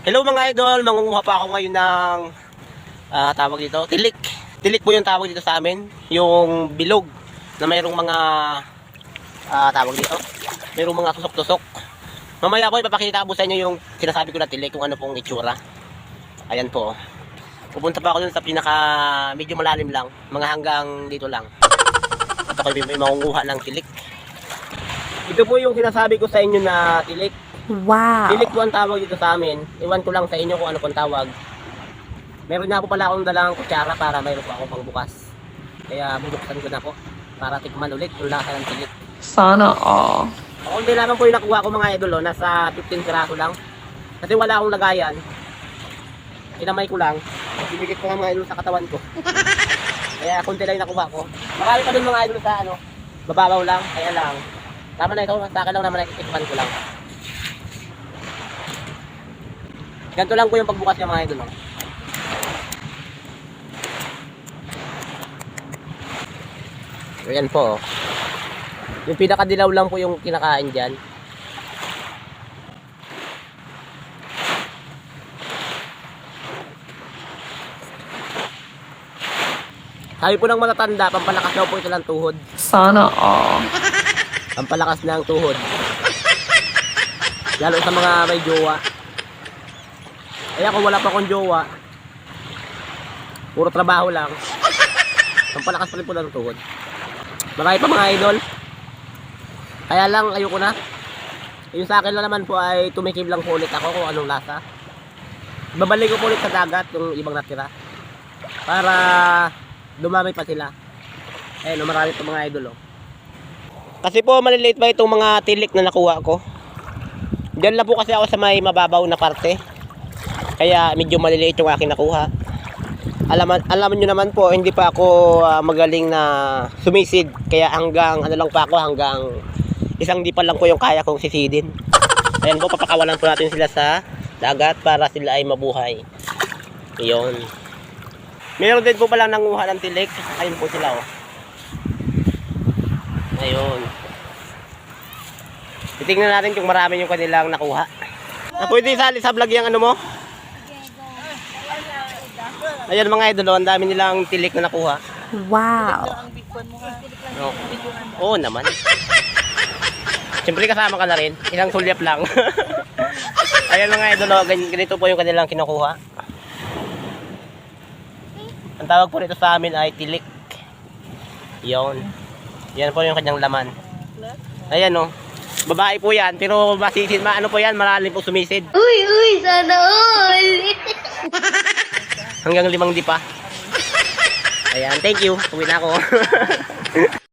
Hello mga idol, mangunguha pa ako ngayon ng ah, tawag dito, tilik. Tilik po yung tawag dito sa amin, yung bilog na mayroong mga ah, tawag dito, mayroong mga tusok-tusok. Mamaya po ipapakita ko sa inyo yung sinasabi ko na tilik kung ano pong itsura. Ayan po. Pupunta pa ako dun sa pinaka medyo malalim lang, mga hanggang dito lang. At ako may mangunguha ng tilik. Ito po yung sinasabi ko sa inyo na tilik. Wow. Tilik po ang tawag dito sa amin. Iwan ko lang sa inyo kung ano pong tawag. Meron na po pala akong dalang kutsara para mayroon po ako pang bukas. Kaya bubuksan ko na po para tikman ulit yung lasa ng tilik. Sana all. Ako hindi lamang po yung nakuha ko mga idol, oh, nasa 15 piraso lang. Kasi wala akong lagayan. Kinamay ko lang. Bibigit ko nga mga idol sa katawan ko. Kaya konti lang yung nakuha ko. Marami pa dun mga idol sa ano, mababaw lang. Kaya lang. Tama na ito, sa akin lang naman nakikitikman ko lang. Ganito lang po yung pagbukas ng mga idol. Oh. Ayan po. oh. Yung pinakadilaw lang po yung kinakain dyan. Sabi po ng matatanda, pampalakas daw po ito ng tuhod. Sana all. Pampalakas ng tuhod. Lalo sa mga may jowa. Kaya kung wala pa akong jowa, puro trabaho lang. Pampalakas pa rin po ng tuhod. Marami pa mga idol. Kaya lang ayoko na. Yung sa akin lang naman po ay tumikim lang po ulit ako kung anong lasa. Babalik ko po ulit sa dagat yung ibang natira. Para dumami pa sila. Ayun, oh, marami pa mga idol oh. Kasi po maliliit pa itong mga tilik na nakuha ko. Diyan lang po kasi ako sa may mababaw na parte. Kaya medyo maliliit yung aking nakuha. Alam, alam nyo naman po, hindi pa ako ah, magaling na sumisid. Kaya hanggang, ano lang pa ako, hanggang isang di pa lang po yung kaya kong sisidin. Ayan po, papakawalan po natin sila sa dagat para sila ay mabuhay. Iyon. Meron din po palang nanguha ng tilik. Ayun po sila, oh. Ayun. Titingnan natin kung marami yung kanilang nakuha. Na pwede isali sa vlog yung ano mo? Ayun mga idol, oh, ang dami nilang tilik na nakuha. Wow. Oo. Oo naman. Siyempre kasama ka na rin. Isang sulyap lang. Ayan mga idol, oh, gan- ganito po yung kanilang kinukuha. Ang tawag po rito sa amin ay tilik. Yon. Yan po yung kanyang laman. Ayan oh. Babae po yan, pero masisid, ma, ano po yan, malalim po sumisid. Uy, uy, sana all! Hanggang limang di pa. Ayan, thank you. Uwi na ako.